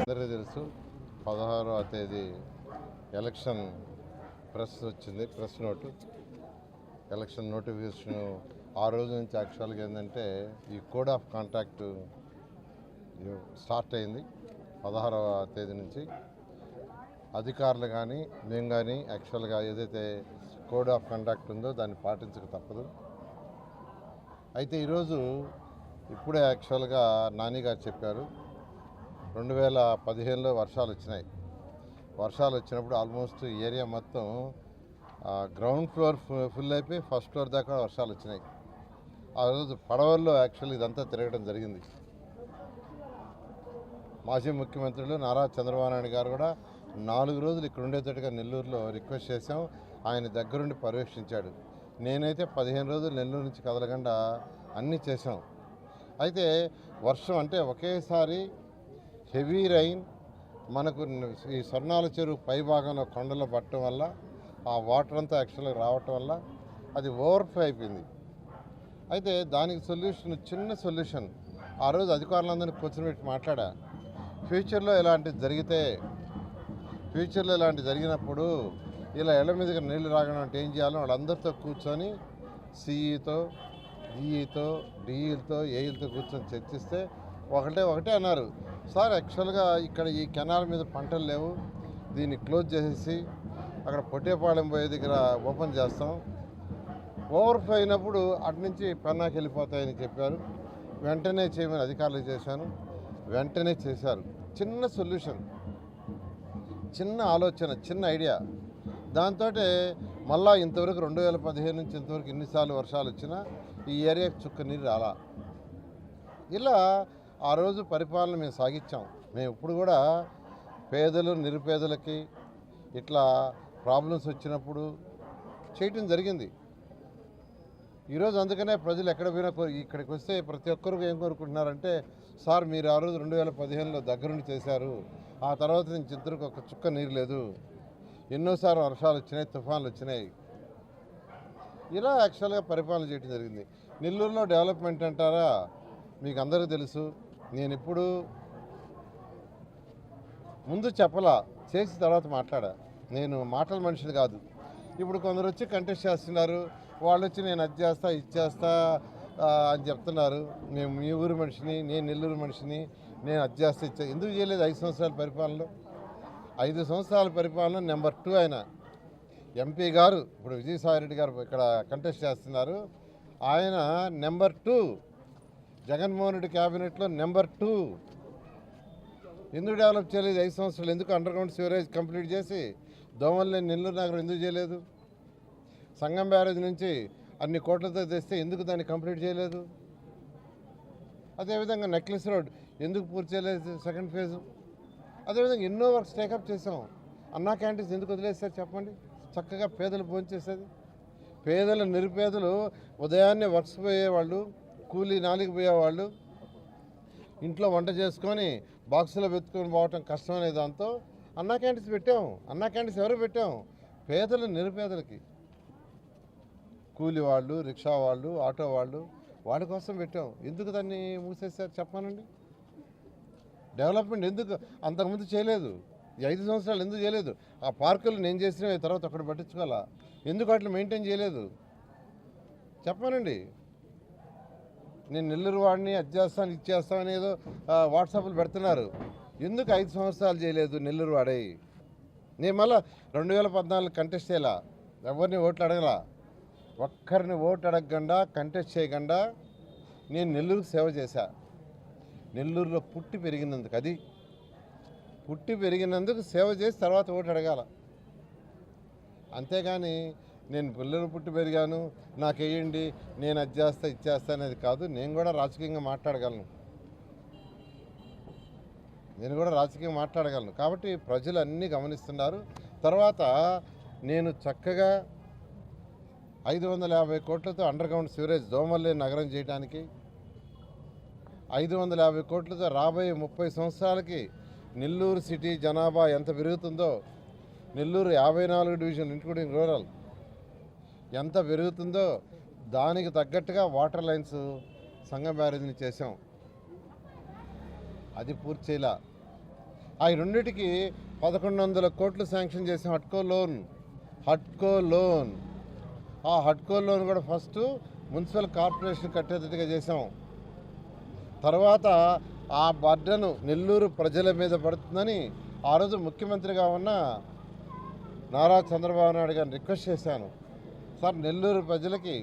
అందరికీ తెలుసు పదహారవ తేదీ ఎలక్షన్ ప్రెస్ వచ్చింది ప్రెస్ నోటు. ఎలక్షన్ నోటిఫికేషన్ ఆ రోజు నుంచి యాక్చువల్గా ఏంటంటే ఈ కోడ్ ఆఫ్ కాంటాక్ట్ స్టార్ట్ అయింది. పదహారవ తేదీ నుంచి అధికారులు కానీ మేము కానీ యాక్చువల్గా ఏదైతే కోడ్ ఆఫ్ కండక్ట్ ఉందో దాన్ని పాటించక తప్పదు. అయితే ఈరోజు ఇప్పుడే యాక్చువల్గా నాని గారు చెప్పారు రెండు వేల పదిహేనులో వర్షాలు వచ్చినాయి. వర్షాలు వచ్చినప్పుడు ఆల్మోస్ట్ ఏరియా మొత్తం గ్రౌండ్ ఫ్లోర్ ఫుల్ అయిపోయి ఫస్ట్ ఫ్లోర్ దాకా వర్షాలు వచ్చినాయి. ఆ రోజు పడవల్లో యాక్చువల్ ఇదంతా తిరగడం జరిగింది. మాజీ ముఖ్యమంత్రులు నారా చంద్రబాబు నాయుడు గారు కూడా నాలుగు రోజులు ఇక్కడ ఉండేటట్టుగా నెల్లూరులో రిక్వెస్ట్ చేశాం. ఆయన దగ్గరుండి పర్యవేక్షించాడు. నేనైతే పదిహేను రోజులు నెల్లూరు నుంచి కదలకుండా అన్నీ చేశాం. అయితే వర్షం అంటే ఒకేసారి హెవీ రైన్ మనకు ఈ స్వర్ణాల చెరువు పై భాగంలో కొండలు పట్టడం వల్ల ఆ వాటర్ అంతా యాక్చువల్గా రావటం వల్ల అది ఓవర్ఫ్లో అయిపోయింది. అయితే దానికి సొల్యూషన్ చిన్న సొల్యూషన్. ఆ రోజు అధికారులందరినీ కూర్చోబెట్టి మాట్లాడా ఫ్యూచర్లో ఇలాంటివి జరిగితే ఫ్యూచర్లో ఇలాంటి జరిగినప్పుడు ఇలా ఇళ్ళ మీదకి నీళ్ళు రాగడం అంటే ఏం చేయాలో వాళ్ళందరితో కూర్చొని సిఈతో డిఈతో డిఈలతో ఏఈలతో కూర్చొని చర్చిస్తే ఒకటే ఒకటే అన్నారు. సార్ యాక్చువల్గా ఇక్కడ ఈ కెనాల్ మీద పంటలు లేవు. దీన్ని క్లోజ్ చేసేసి అక్కడ పొట్టేపాలెం పోయే దగ్గర ఓపెన్ చేస్తాం. ఓవర్ఫ్లో అయినప్పుడు అటు నుంచి పెన్నాకి వెళ్ళిపోతాయని చెప్పారు. వెంటనే చేయమని అధికారులు చేశాను. వెంటనే చేశారు. చిన్న సొల్యూషన్. చిన్న ఆలోచన చిన్న ఐడియా. దాంతో మళ్ళా ఇంతవరకు రెండు వేల పదిహేను నుంచి ఇంతవరకు ఎన్నిసార్లు వర్షాలు వచ్చినా ఈ ఏరియాకి చుక్క నీరు రాలా. ఇలా ఆ రోజు పరిపాలన మేము సాగించాం. మేము ఇప్పుడు కూడా పేదలు నిరుపేదలకి ఇట్లా ప్రాబ్లమ్స్ వచ్చినప్పుడు చేయటం జరిగింది. ఈరోజు అందుకనే ప్రజలు ఎక్కడ పోయినా కోరి ఇక్కడికి వస్తే ప్రతి ఒక్కరు ఏం కోరుకుంటున్నారంటే సార్ మీరు ఆ రోజు రెండు వేల పదిహేనులో దగ్గరుండి చేశారు. ఆ తర్వాత నుంచి ఇద్దరికి ఒక చుక్క నీరు లేదు. ఎన్నోసార్లు వర్షాలు వచ్చినాయి తుఫాన్లు వచ్చినాయి. ఇలా యాక్చువల్గా పరిపాలన చేయడం జరిగింది. నెల్లూరులో డెవలప్మెంట్ అంటారా? మీకు అందరికీ తెలుసు. నేను ఇప్పుడు ముందు చెప్పలా చేసిన తర్వాత మాట్లాడా. నేను మాటల మనిషిని కాదు. ఇప్పుడు కొందరు వచ్చి కంటెస్ట్ చేస్తున్నారు. వాళ్ళు వచ్చి నేను అది చేస్తా ఇది చేస్తా అని చెప్తున్నారు. మేము మీ ఊరు మనిషిని నేను నెల్లూరు మనిషిని నేను అది చేస్తా ఇచ్చా ఎందుకు చేయలేదు ఐదు సంవత్సరాల పరిపాలనలో? ఐదు సంవత్సరాల పరిపాలన నెంబర్ టూ ఆయన. ఎంపీ గారు ఇప్పుడు విజయసాయిరెడ్డి గారు ఇక్కడ కంటెస్ట్ చేస్తున్నారు. ఆయన నెంబర్ టూ. జగన్మోహన్ రెడ్డి క్యాబినెట్లో నెంబర్ టూ. ఎందుకు డెవలప్ చేయలేదు? ఐదు సంవత్సరాలు ఎందుకు అండర్ గ్రౌండ్ సివరేజ్ కంప్లీట్ చేసి దోమల్ని నెల్లూరు నగరం ఎందుకు చేయలేదు? సంగం బ్యారేజ్ నుంచి అన్ని కోట్లతో తెస్తే ఎందుకు దాన్ని కంప్లీట్ చేయలేదు? అదేవిధంగా నెక్లెస్ రోడ్ ఎందుకు పూర్తి చేయలేదు సెకండ్ ఫేజు? అదేవిధంగా ఎన్నో వర్క్స్ టేకప్ చేసాం అన్నా క్యాంటీన్స్ ఎందుకు వదిలేస్తారు చెప్పండి? చక్కగా పేదలు భోంచేసేది. పేదలు నిరుపేదలు ఉదయాన్నే వర్క్స్ పోయేవాళ్ళు కూలీ నాలికి పోయేవాళ్ళు. ఇంట్లో వంట చేసుకొని బాక్సులో వెతుకొని పోవటం కష్టమనే దాంతో అన్నా క్యాంటీన్స్ పెట్టాం. అన్నా క్యాంటీన్స్ ఎవరు పెట్టాం? పేదలు నిరుపేదలకి. కూలి వాళ్ళు రిక్షా వాళ్ళు ఆటో వాళ్ళు వాడి కోసం పెట్టాం. ఎందుకు దాన్ని మూసేశారు చెప్పానండి? డెవలప్మెంట్ ఎందుకు? అంతకుముందు చేయలేదు. ఈ ఐదు సంవత్సరాలు ఎందుకు చేయలేదు? ఆ పార్కులు నేను చేసిన తర్వాత అక్కడ పట్టించుకోవాలా? ఎందుకు అట్లా మెయింటైన్ చేయలేదు? చెప్పానండి. నేను నెల్లూరు వాడిని అది చేస్తాను ఇది చేస్తాను ఏదో వాట్సాప్లు పెడుతున్నారు. ఎందుకు ఐదు సంవత్సరాలు చేయలేదు నెల్లూరు వాడై? నేను మళ్ళా రెండు వేల పద్నాలుగు కంటెస్ట్ చేయాల? ఎవరిని ఓట్లు అడగలా? ఒక్కరిని ఓటు అడగకుండా కంటెస్ట్ చేయకుండా నేను నెల్లూరుకు సేవ చేశా. నెల్లూరులో పుట్టి పెరిగినందుకు అది. పుట్టి పెరిగినందుకు సేవ చేసి తర్వాత ఓటు అడగాల. అంతేగాని నేను పిల్లలు పుట్టి పెరిగాను నాకు వేయండి నేను అది చేస్తా ఇచ్చేస్తా అనేది కాదు నేను కూడా రాజకీయంగా మాట్లాడగలను. నేను కూడా రాజకీయం మాట్లాడగలను. కాబట్టి ప్రజలు అన్నీ గమనిస్తున్నారు. తర్వాత నేను చక్కగా ఐదు వందల యాభై కోట్లతో అండర్గ్రౌండ్ సివరేజ్ దోమల్లే నగరం చేయడానికి ఐదు వందల యాభై కోట్లతో రాబోయే ముప్పై సంవత్సరాలకి నెల్లూరు సిటీ జనాభా ఎంత పెరుగుతుందో నెల్లూరు యాభై నాలుగు డివిజన్ ఇంక్లూడింగ్ రూరల్ ఎంత పెరుగుతుందో దానికి తగ్గట్టుగా వాటర్ లైన్స్ సంఘం బ్యారేజ్ని చేసాం అది పూర్తి చేయలా. ఆ రెండిటికి పదకొండు వందల కోట్లు శాంక్షన్ చేసాం హట్కో లోన్ హట్కో లోన్. ఆ హడ్కోల్లోను కూడా ఫస్ట్ మున్సిపల్ కార్పొరేషన్ కట్టేటట్టుగా చేసాం తర్వాత ఆ బర్డను నెల్లూరు ప్రజల మీద పడుతుందని ఆ రోజు ముఖ్యమంత్రిగా ఉన్న నారా చంద్రబాబు నాయుడు గారిని రిక్వెస్ట్ చేశాను. సార్ నెల్లూరు ప్రజలకి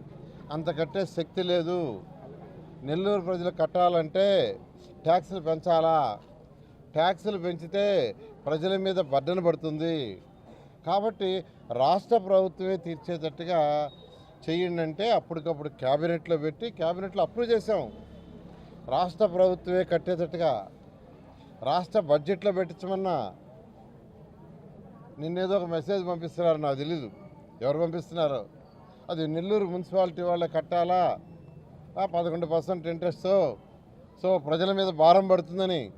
అంత కట్టే శక్తి లేదు. నెల్లూరు ప్రజలు కట్టాలంటే ట్యాక్సులు పెంచాలా? ట్యాక్సులు పెంచితే ప్రజల మీద బర్డన పడుతుంది. కాబట్టి రాష్ట్ర ప్రభుత్వమే తీర్చేటట్టుగా చేయండి అంటే అప్పటికప్పుడు క్యాబినెట్లో పెట్టి క్యాబినెట్లో అప్రూవ్ చేసాం రాష్ట్ర ప్రభుత్వమే కట్టేటట్టుగా రాష్ట్ర బడ్జెట్లో పెట్టించమన్నా నిన్నేదో ఒక మెసేజ్ పంపిస్తున్నారు నాకు తెలీదు. ఎవరు పంపిస్తున్నారు? అది నెల్లూరు మున్సిపాలిటీ వాళ్ళే కట్టాలా? పదకొండు పర్సెంట్ ఇంట్రెస్ట్? సో ప్రజల మీద భారం పడుతుందని